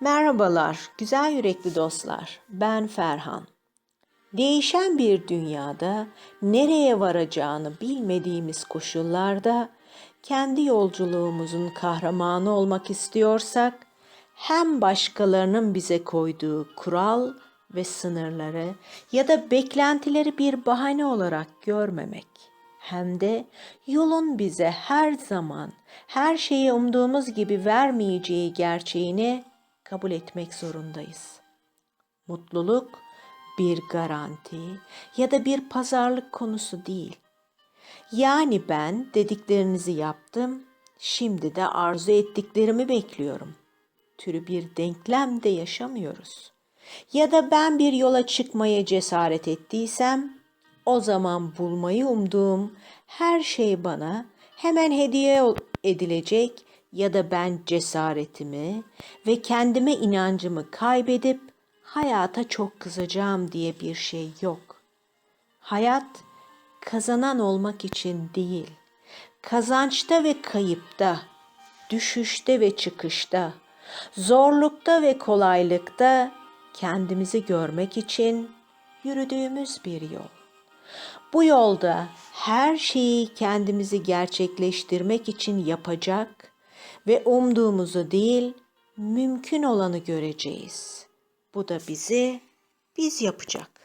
Merhabalar, güzel yürekli dostlar. Ben Ferhan. Değişen bir dünyada nereye varacağını bilmediğimiz koşullarda kendi yolculuğumuzun kahramanı olmak istiyorsak hem başkalarının bize koyduğu kural ve sınırları ya da beklentileri bir bahane olarak görmemek hem de yolun bize her zaman her şeyi umduğumuz gibi vermeyeceği gerçeğini kabul etmek zorundayız. Mutluluk bir garanti ya da bir pazarlık konusu değil. Yani ben dediklerinizi yaptım, şimdi de arzu ettiklerimi bekliyorum. Türü bir denklemde yaşamıyoruz. Ya da ben bir yola çıkmaya cesaret ettiysem, o zaman bulmayı umduğum her şey bana hemen hediye edilecek ya da ben cesaretimi ve kendime inancımı kaybedip hayata çok kızacağım diye bir şey yok. Hayat kazanan olmak için değil, kazançta ve kayıpta, düşüşte ve çıkışta, zorlukta ve kolaylıkta kendimizi görmek için yürüdüğümüz bir yol. Bu yolda her şeyi kendimizi gerçekleştirmek için yapacak ve umduğumuzu değil, mümkün olanı göreceğiz. Bu da bizi biz yapacak.